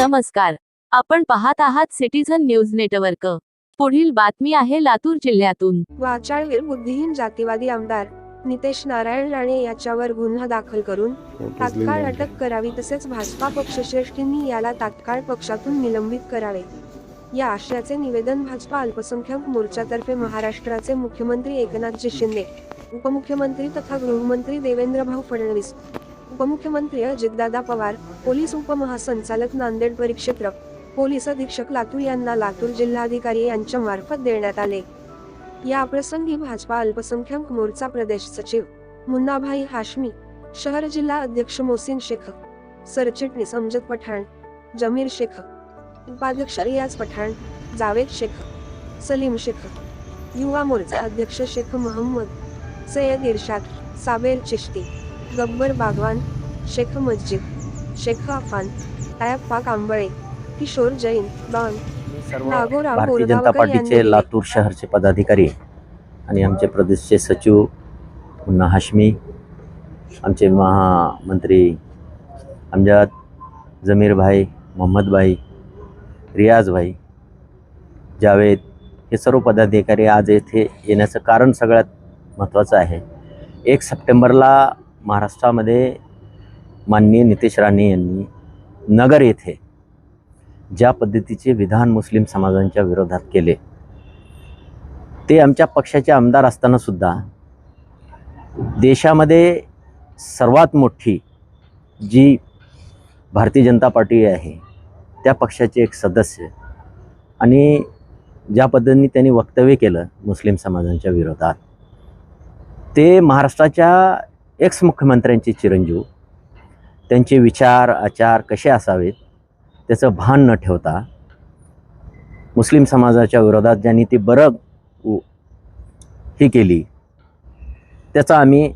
नमस्कार. आपण पाहत आहात सिटीझन न्यूज नेटवर्क पुढील बातमी आहे लातूर जिल्ह्यातून. वाचाळवीर बुद्धिहीन जातीवादी आमदार नितेश नारायण राणे याच्यावर गुन्हा दाखल करून तात्काळ अटक करावी तसेच भाजपा पक्षश्रेष्ठींनी याला तात्काळ पक्षातून निलंबित करावे. या आशयाचे निवेदन भाजपा अल्पसंख्याक मोर्चातर्फे महाराष्ट्राचे मुख्यमंत्री एकनाथजी शिंदे उपमुख्यमंत्री तथा गृहमंत्री देवेंद्रभाऊ फडणवीस उपमुख्यमंत्री अजितदादा पवार पोलीस उपमहासंचालक नांदेड परिक्षेत्र पोलीस अधीक्षक लातूर यांना लातूर जिल्हाधिकारी यांच्या मार्फत देण्यात आले. या प्रसंगी भाजपा अल्पसंख्याक मोर्चा प्रदेश सचिव मुन्नाभाई हाशमी शहर जिल्हा अध्यक्ष मोसिन शेख सरचिटणीस अमजद पठाण जमीर शेख उपाध्यक्ष रियाज पठाण जावेद शेख सलीम शेख युवा मोर्चा अध्यक्ष शेख मोहम्मद सय्यद इर्शाद साबेर चिश्ती गब्बर बागवान शेख मस्जिद शेख अफान तायप्पा कांबळे किशोर जैन सर्व नागोराव भारतीय जनता पार्टीचे लातूर शहरचे पदाधिकारी आणि आमचे प्रदेशचे सचिव पुन्हा हाशमी आमचे महामंत्री अमजाद जमीरभाई मोहम्मदभाई रियाजभाई जावेद हे सर्व पदाधिकारी आज येथे येण्याचं कारण सगळ्यात महत्त्वाचं आहे. एक सप्टेंबरला महाराष्ट्रामध्ये माननीय नितेश राणे यांनी नगर येथे ज्या पद्धतीचे विधान मुस्लिम समाजांच्या विरोधात केले ते आमच्या पक्षाचे आमदार असताना सुद्धा देशामध्ये सर्वात मोठी जी भारतीय जनता पार्टी आहे त्या पक्षाचे एक सदस्य आणि ज्या पद्धतीने त्यांनी वक्तव्य केलं मुस्लिम समाजांच्या विरोधात ते महाराष्ट्राच्या एक्स मुख्यमंत्र्यांचे चिरंजीव त्यांचे विचार आचार कसे असावेत? त्याचं भान न ठेवता मुस्लिम समाजाच्या विरोधात ज्यांनी ती बरं ही केली त्याचा आम्ही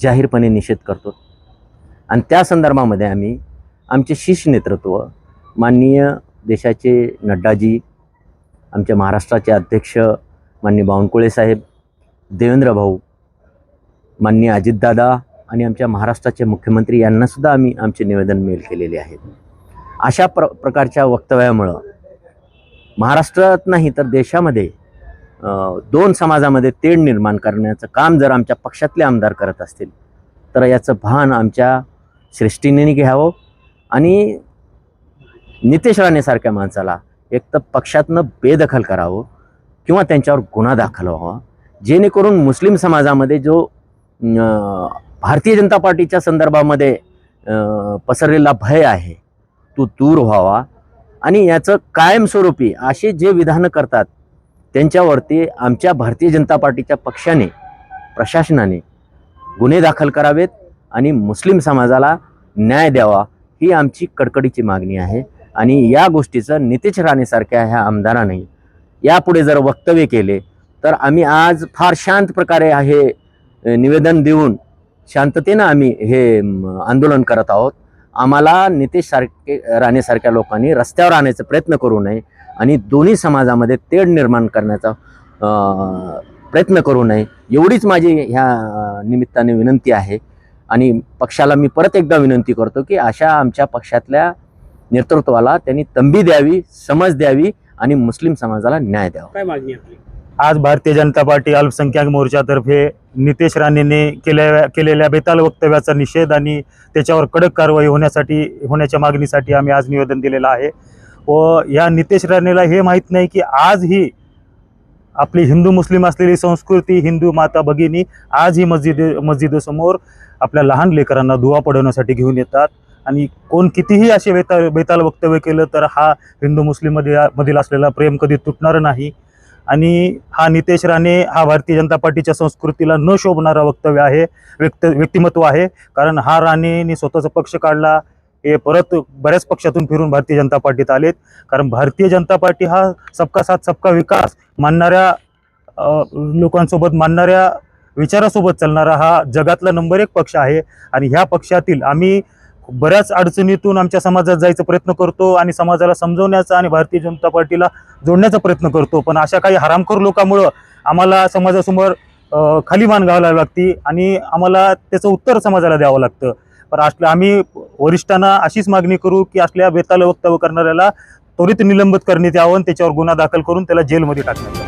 जाहीरपणे निषेध करतो. आणि त्या संदर्भामध्ये आम्ही आमचे शीर्ष नेतृत्व माननीय देशाचे नड्डाजी आमच्या महाराष्ट्राचे अध्यक्ष माननीय बावनकुळे साहेब देवेंद्र भाऊ माननीय अजितदादा आणि आमच्या महाराष्ट्राचे मुख्यमंत्री यांनासुद्धा आम्ही आमचे निवेदन मेल केलेले आहेत. अशा प्र प्रकारच्या वक्तव्यामुळं महाराष्ट्रात नाही तर देशामध्ये दोन समाजामध्ये तेढ निर्माण करण्याचं काम जर आमच्या पक्षातले आमदार करत असतील तर याचं भान आमच्या श्रेष्ठीने घ्यावं आणि नितेश राणेसारख्या माणसाला एक तर पक्षातनं बेदखल करावं किंवा त्यांच्यावर गुन्हा दाखल व्हावा जेणेकरून मुस्लिम समाजामध्ये जो भारतीय जनता पार्टीच्या संदर्भामध्ये पसरलेला भय आहे. तो दूर व्हावा. आणि याचं कायमस्वरूपी असे जे विधानं करतात त्यांच्यावरती आमच्या भारतीय जनता पार्टीच्या पक्षाने प्रशासनाने गुन्हे दाखल करावेत आणि मुस्लिम समाजाला न्याय द्यावा ही आमची कडकडीची मागणी आहे. आणि या गोष्टीचं नितेश राणेसारख्या ह्या आमदाराने यापुढे जर वक्तव्य केले तर आम्ही आज फार शांत प्रकारे हे निवेदन देऊन शांततेनं आम्ही हे आंदोलन करत आहोत. आम्हाला नितेश सारखे राणेसारख्या लोकांनी रस्त्यावर आणायचा प्रयत्न करू नये आणि दोन्ही समाजामध्ये तेढ निर्माण करण्याचा प्रयत्न करू नये. एवढीच माझी ह्या निमित्ताने विनंती आहे. आणि पक्षाला मी परत एकदा विनंती करतो की अशा आमच्या पक्षातल्या नेतृत्वाला त्यांनी तंबी द्यावी समज द्यावी आणि मुस्लिम समाजाला न्याय द्यावा. काय मागणी आपली? आज भारतीय जनता पार्टी अल्पसंख्याक मोर्चातर्फे नितेश राणेंनी केल्या केलेल्या बेताल वक्तव्याचा निषेध आणि त्याच्यावर कडक कारवाई होण्यासाठी होण्याच्या मागणीसाठी आम्ही आज निवेदन दिलेलं आहे. व या नितेश राणेला हे माहीत नाही की आज ही आपली हिंदू मुस्लिम असलेली संस्कृती हिंदू माता भगिनी आज ही मस्जिद मस्जिदसमोर आपल्या लहान लेकरांना दुवा पडवण्यासाठी घेऊन येतात. आणि कोण कितीही असे बेताल बेताल वक्तव्य केलं तर हा हिंदू मुस्लिममध्ये मधील असलेला प्रेम कधी तुटणार नाही. आणि हा नितेश राणे हा भारतीय जनता पार्टीच्या संस्कृतीला न शोभणारा वक्तव्य आहे व्यक्त व्यक्तिमत्व आहे. कारण हा राणेने स्वतःचा पक्ष काढला हे परत बऱ्याच पक्षातून फिरून भारतीय जनता पार्टीत आलेत. कारण भारतीय जनता पार्टी हा सबका साथ सबका विकास मानणाऱ्या लोकांसोबत मानणाऱ्या विचारासोबत चालणारा हा जगातला नंबर एक पक्ष आहे. आणि ह्या पक्षातील आम्ही बऱ्याच अडचणीतून आमच्या समाजात जायचा प्रयत्न करतो आणि समाजाला समजवण्याचा आणि भारतीय जनता पार्टीला जोडण्याचा प्रयत्न करतो. पण अशा काही हरामखोर लोकांमुळं आम्हाला समाजासमोर खाली मान घालावी लागती आणि आम्हाला त्याचं उत्तर समाजाला द्यावं लागतं. पण असल्या आम्ही वरिष्ठांना अशीच मागणी करू की असल्या बेताल वक्तव्य करणाऱ्याला त्वरित निलंबित करण्यात यावं त्याच्यावर गुन्हा दाखल करून त्याला जेलमध्ये टाकण्यात